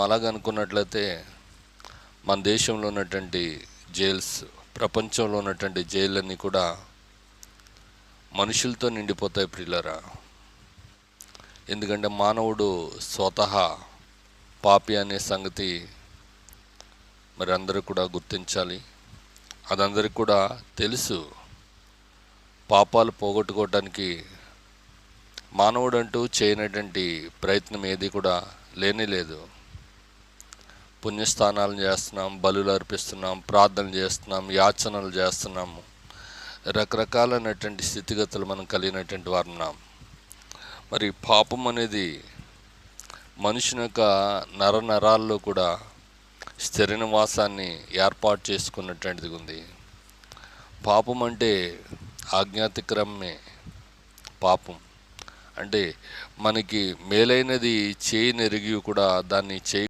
అలాగనుకున్నట్లయితే మన దేశంలో ఉన్నటువంటి జైల్స్ ప్రపంచంలో ఉన్నటువంటి జైళ్ళన్నీ కూడా మనుషులతో నిండిపోతాయి ప్రియులరా. ఎందుకంటే మానవుడు స్వతహా పాపి అనే సంగతి మరి అందరూ కూడా గుర్తించాలి. అదందరికి కూడా తెలుసు. పాపాలు పోగొట్టుకోవటానికి మానవుడు అంటూ చేయనటువంటి ప్రయత్నం ఏది కూడా లేనే లేదు. పుణ్యస్థానాలు చేస్తున్నాం బలులు అర్పిస్తున్నాం ప్రార్థన చేస్తున్నాం యాచనలు చేస్తున్నాము. రకరకాలైనటువంటి స్థితిగతులు మనం కలిగినటువంటి వారు ఉన్నాం. మరి పాపం అనేది మనుషుని యొక్క నర నరాల్లో కూడా స్థిర నివాసాన్ని ఏర్పాటు చేసుకున్నటువంటిది ఉంది. పాపం అంటే ఆజ్ఞాతిక్రమే పాపం. అంటే మనకి మేలైనది చేయనెరిగి కూడా దాన్ని చేయ